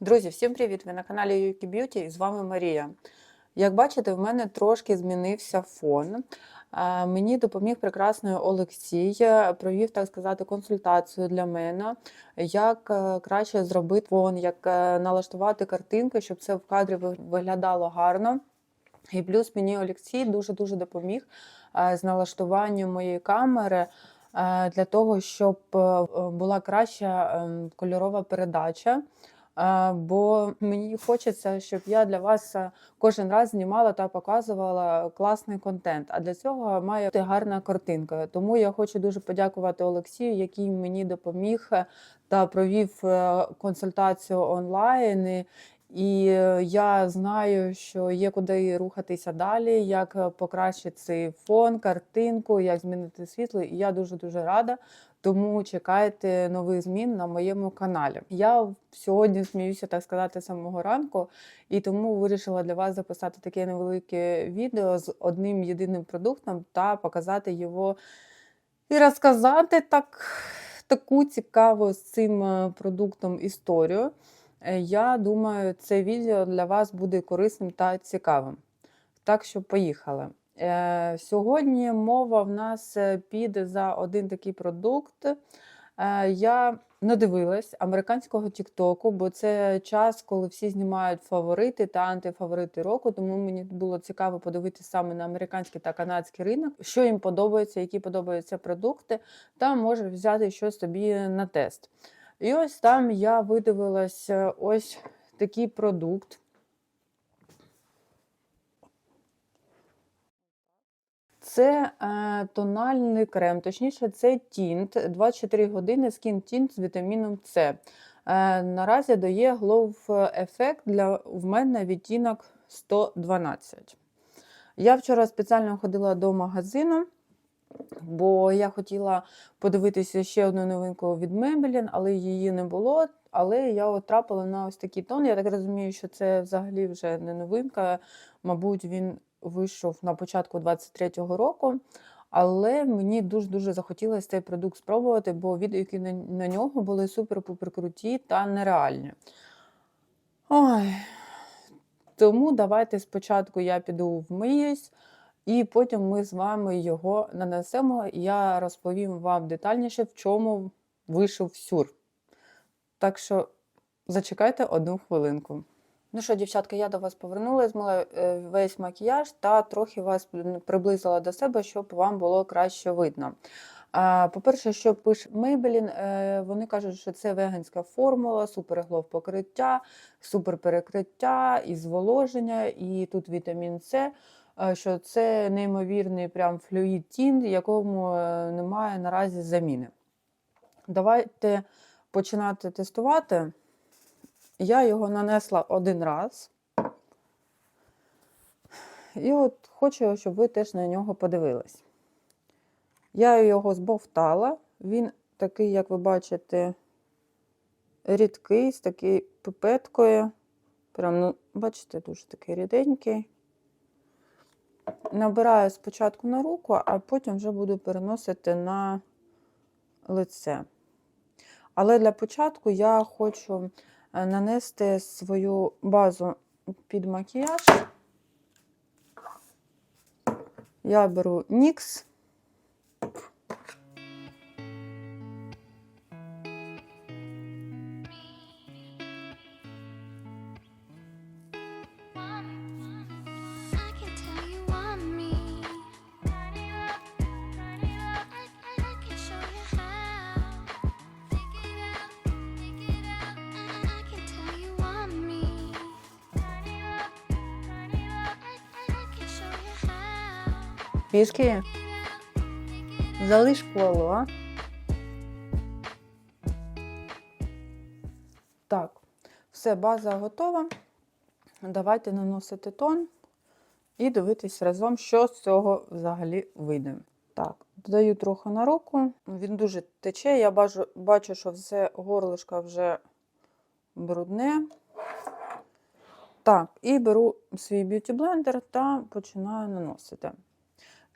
Друзі, всім привіт! Ви на каналі Юкі Б'юті і з вами Марія. Як бачите, в мене трошки змінився фон. Мені допоміг прекрасний Олексій, е, провів, так сказати, консультацію для мене, як е, краще зробити фон, як е, налаштувати картинки, щоб це в кадрі виглядало гарно. І плюс мені Олексій дуже-дуже допоміг з налаштуванням моєї камери для того, щоб була краща ем, кольорова передача. Бо мені хочеться, щоб я для вас е, кожен раз знімала та показувала класний контент. А для цього має бути гарна картинка. Тому я хочу дуже подякувати Олексію, який мені допоміг е, та провів е, консультацію онлайн. І- я знаю, що є куди рухатися далі, як покращити цей фон, картинку, як змінити світло. І я дуже дуже рада. Тому чекайте нових змін на моєму каналі. Я сьогодні сміюся, так сказати, з самого ранку, і тому вирішила для вас записати таке невелике відео з одним єдиним продуктом та показати його і розказати так, таку цікаву з цим е, продуктом історію. Е, Я думаю, це відео для вас буде корисним та цікавим. Так що поїхали. Е, Сьогодні мова в нас е, піде за один такий продукт. Е, Я надивилась американського Тіктоку, бо це час, коли всі знімають фаворити та антифаворити року. Тому мені було цікаво подивитися саме на американський та канадський ринок, що їм подобається, які подобаються продукти, та може взяти щось собі на тест. І ось там я видивилась ось такий продукт. Це е, тональний крем, точніше, це тінт 24 години скін тінт з вітаміном С. Е, наразі дає Glow ефект для в мене відтінок 112. Я вчора спеціально ходила до магазину, бо я хотіла подивитися ще одну новинку від Maybelline, але її не було. Але я от трапила на ось такий тон. Я так розумію, що це взагалі вже не новинка. Мабуть, він вийшов на початку 23-го року. Але мені дуже-дуже захотілося цей продукт спробувати, бо відгуки на нього були супер-пупер круті та нереальні. Ой. Тому давайте спочатку я піду вмиюсь, і потім ми з вами його нанесемо. Я розповім вам детальніше, в чому вийшов сюр. Так що зачекайте одну хвилинку. Ну що, дівчатка, я до вас повернулася, змила е, весь макіяж та трохи вас приблизила до себе, щоб вам було краще видно. По-перше, що пише Maybelline, е, вони кажуть, що це веганська формула, суперглов покриття, суперперекриття і зволоження, і тут вітамін С, е, що це неймовірний прям флюїд тін, якому немає наразі заміни. Давайте починати тестувати. Я його нанесла один раз. І от хочу, щоб ви теж на нього подивились. Я його збовтала. Він такий, як ви бачите, рідкий, з такою пипеткою. Прям, ну, бачите, дуже такий ріденький. Набираю спочатку на руку, а потім вже буду переносити на лице. Але для початку я хочу нанести свою базу під макіяж. Я беру NYX. Пішки, залиш коло. Так, все, база готова. Давайте наносити тон і дивитись разом, що з цього взагалі вийде. Так, додаю трохи на руку. Він дуже тече. Я бачу, бачу що все горлишко вже брудне. Так, і беру свій б'юті блендер та починаю наносити.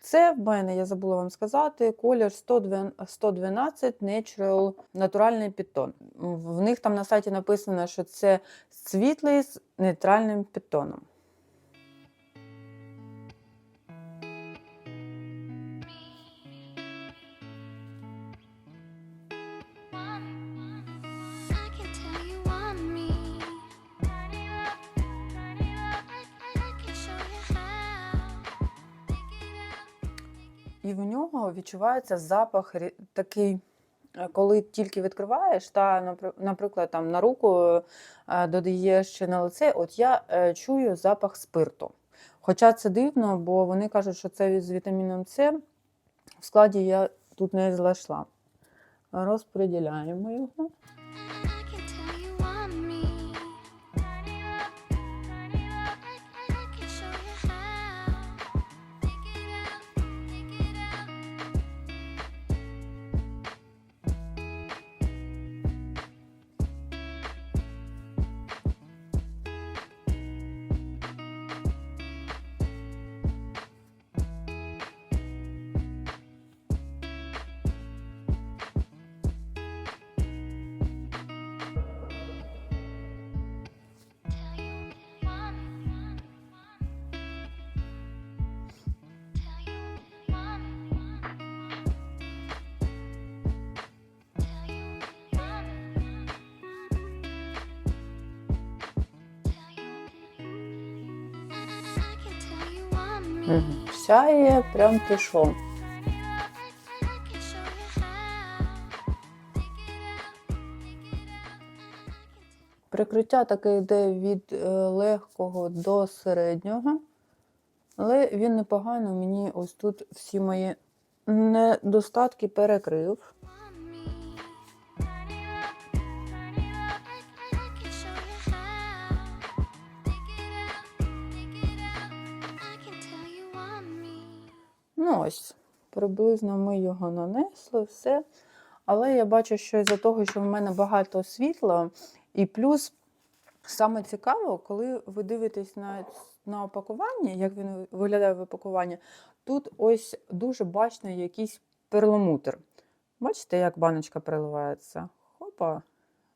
Це в мене, я забула вам сказати, колір 112 112 Natural натуральний підтон. В них там на сайті написано, що це світлий з нейтральним підтоном. І в нього відчувається запах такий, е, коли тільки відкриваєш, та, наприклад, там на руку е, додаєш чи на лице, от я е, чую запах спирту. Хоча це дивно, бо вони кажуть, що це з вітаміном С. В складі я тут не знайшла. Розподіляємо його. Сяє, прям пішов. Прикриття таке йде від е, легкого до середнього, але він непогано мені ось тут всі мої недостатки перекрив. Ну ось, приблизно ми його нанесли, все. Але я бачу, що із-за того, що в мене багато світла, і плюс саме цікаво, коли ви дивитесь на, на опакування, як він виглядає в опакуванні, тут ось дуже бачно якийсь перламутр. Бачите, як баночка переливається? Хопа,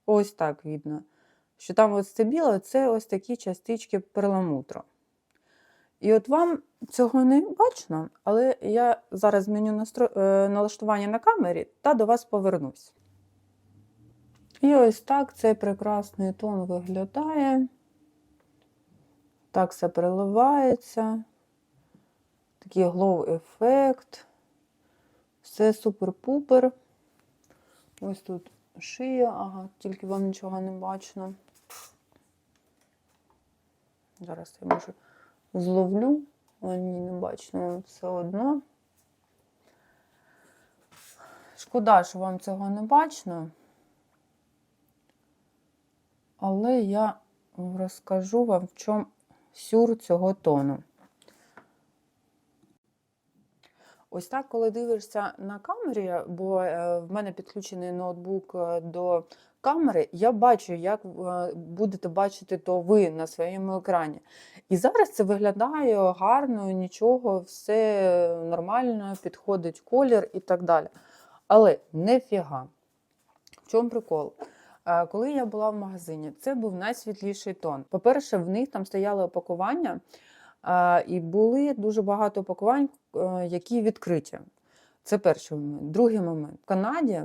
ось так видно. Що там ось це біле, це ось такі частички перламутру. І от вам цього не бачно, але я зараз зміню настро... е, налаштування на камері та до вас повернусь. І ось так цей прекрасний тон виглядає. Так все переливається. Такий глоу-ефект. Все супер-пупер. Ось тут шия, ага, тільки вам нічого не бачно. Зараз я можу зловлю, але ні, не бачно все одно. Шкода, що вам цього не бачно. Але я розкажу вам, в чому сюр цього тону. Ось так, коли дивишся на камері, бо е, в мене підключений ноутбук е, до камери, я бачу, як е, будете бачити то ви на своєму екрані. І зараз це виглядає гарно, нічого, все нормально, підходить колір і так далі. Але нефіга. В чому прикол? Коли я була в магазині, це був найсвітліший тон. По-перше, в них там стояли опакування, і були дуже багато опакувань, е, які відкриті. Це перший момент. Другий момент. В Канаді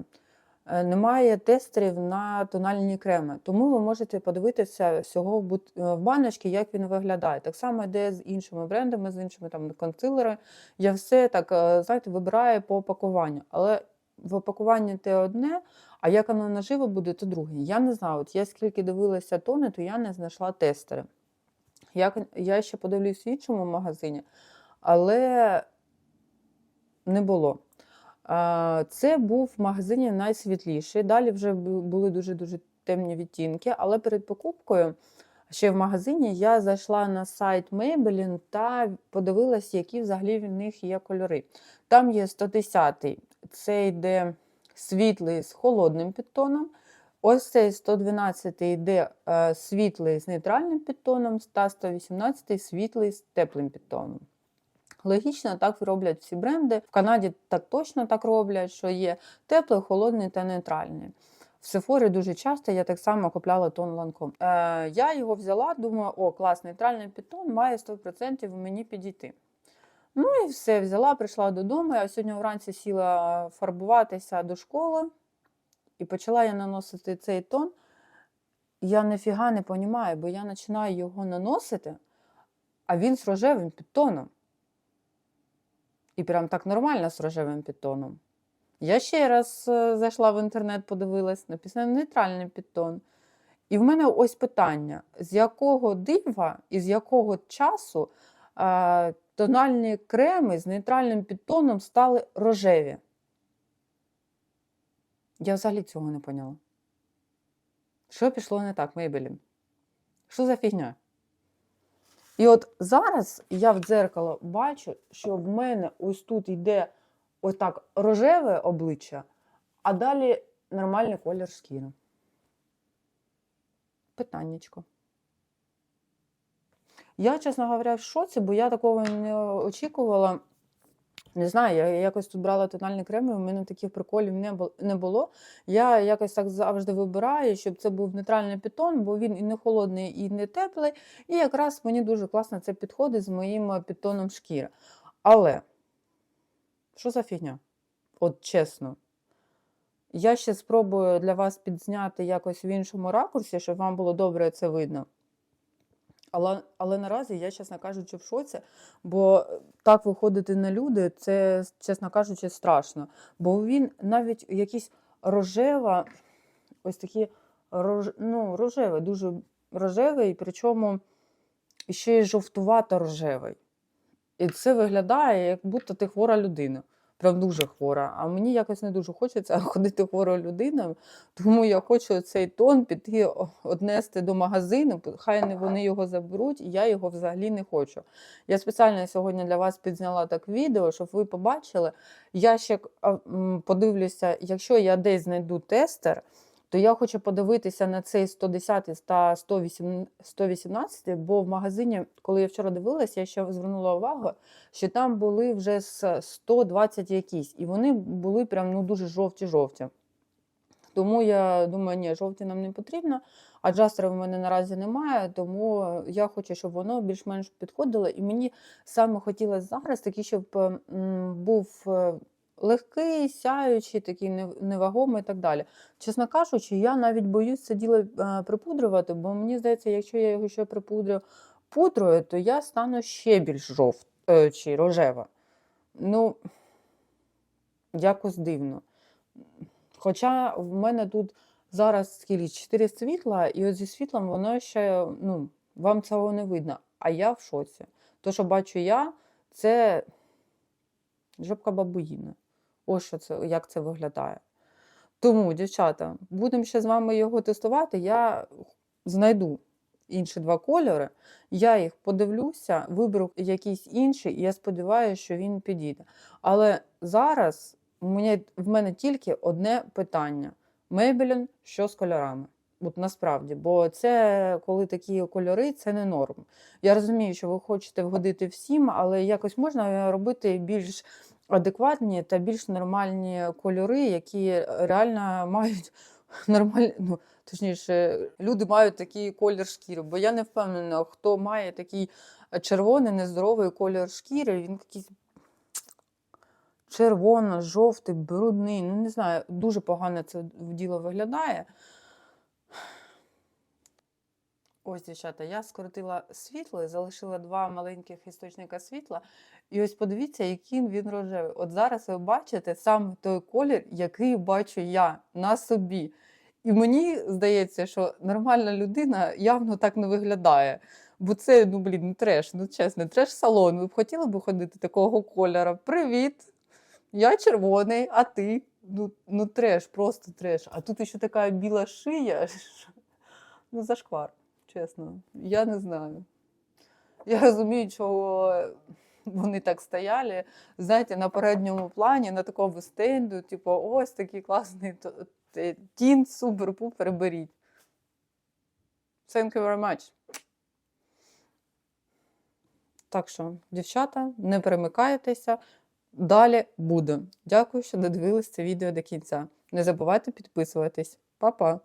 е, немає тестерів на тональні креми, тому ви можете подивитися всього в е, баночці, як він виглядає. Так само йде з іншими брендами, з іншими там консилери. Я все так, знаєте, вибираю по опакуванню. Але в опакуванні те одне, а як воно наживо буде, то друге. Я не знаю. От я скільки дивилася тони, то я не знайшла тестери. Як, я ще подивлюсь в іншому магазині, але не було. Це був в магазині найсвітліший. Далі вже були дуже-дуже темні відтінки, але перед покупкою ще в магазині я зайшла на сайт Maybelline та подивилась, які взагалі в них є кольори. Там є 110-й, це йде світлий з холодним підтоном. Ось цей 112 йде е, світлий з нейтральним підтоном, та 118 світлий з теплим підтоном. Логічно, так роблять всі бренди. В Канаді так точно так роблять, що є теплий, холодний та нейтральний. В Сефорі дуже часто я так само купляла тон ланком. Е, я його взяла, думаю, о, клас, нейтральний підтон має 100% мені підійти. Ну і все, взяла, прийшла додому. Я сьогодні вранці сіла фарбуватися до школи і почала я наносити цей тон. Я ніфіга не розумію, бо я починаю його наносити, а він з рожевим підтоном. І прям так нормально з рожевим підтоном. Я ще раз е, зайшла в інтернет, подивилась, написано нейтральний підтон. І в мене ось питання: з якого дива і з якого часу е, тональні креми з нейтральним підтоном стали рожеві? Я взагалі цього не поняла. Що пішло не так, Мейбелін? Що за фігня? І от зараз я в дзеркало бачу, що в мене ось тут йде ось так рожеве обличчя, а далі нормальний колір шкіри. Питаннячко. Я, чесно говоря, в шоці, бо я такого не очікувала. Не знаю, я якось тут брала тональні креми, у мене таких приколів не бу- не було. Я якось так завжди вибираю, щоб це був нейтральний підтон, бо він і не холодний, і не теплий. І якраз мені дуже класно це підходить з моїм е, підтоном шкіри. Але що за фігня? От чесно. Я ще спробую для вас підзняти якось в іншому ракурсі, щоб вам було добре це видно. Але, але наразі я, чесно кажучи, в шоці, бо так виходити на люди, це, чесно кажучи, страшно. Бо він навіть якийсь рожева, ось такий рож, ну, рожевий, дуже рожевий, причому ще й жовтувато рожевий. І це виглядає, як будто ти хвора людина. Прям дуже хвора. А мені якось не дуже хочеться ходити хворою людиною, тому я хочу цей тон піти однести до магазину. Хай не вони його заберуть, і я його взагалі не хочу. Я спеціально сьогодні для вас підзняла так відео, щоб ви побачили. Я ще подивлюся, якщо я десь знайду тестер, то я хочу подивитися на цей 110 та 118, бо в магазині, коли я вчора дивилася, я ще звернула увагу, що там були вже 120 якісь, і вони були прям ну, дуже жовті-жовті. Тому я думаю, ні, жовті нам не потрібно, а джастера в мене наразі немає, тому я хочу, щоб воно більш-менш підходило. І мені саме хотілося зараз такий, щоб був е, легкий, сяючий, такий невагомий і так далі. Чесно кажучи, я навіть боюсь це діло е, припудрювати, бо мені здається, якщо я його ще припудрю пудрою, то я стану ще більш жовт е, чи рожева. Ну, якось дивно. Хоча в мене тут зараз скільки 4 світла, і от зі світлом воно ще, ну, вам цього не видно. А я в шоці. То, що бачу я, це жопка бабуїна. Ось що це, як це виглядає. Тому, дівчата, будемо ще з вами його тестувати. Я знайду інші два кольори, я їх подивлюся, виберу якийсь інший, і я сподіваюся, що він підійде. Але зараз в мене тільки одне питання: Мейбелін, що з кольорами? От насправді, бо це коли такі кольори, це не норм. Я розумію, що ви хочете вгодити всім, але якось можна робити більш адекватні та більш нормальні кольори, які реально мають нормальні, ну, точніше, люди мають такий колір шкіри. Бо я не впевнена, хто має такий червоний, нездоровий колір шкіри, він якийсь червоно, жовтий, брудний. Ну, не знаю, дуже погано це діло виглядає. Ось, дівчата, я скоротила світло і залишила два маленьких істочника світла. І ось подивіться, який він рожевий. От зараз ви бачите саме той колір, який бачу я на собі. І мені здається, що нормальна людина явно так не виглядає. Бо це, ну блін, ну треш, ну чесно, треш-салон. Ви б хотіли б ходити такого кольора? Привіт! Я червоний, а ти? Ну, ну треш, просто треш. А тут ще така біла шия. Ну, зашквар, чесно. Я не знаю. Я розумію, чого вони так стояли, знаєте, на передньому плані, на такому стенду, типу, ось такий класний тін, супер-пупер, беріть. Thank you very much. Так що, дівчата, не перемикайтеся. Далі буде. Дякую, що додивились це відео до кінця. Не забувайте підписуватись. Па-па!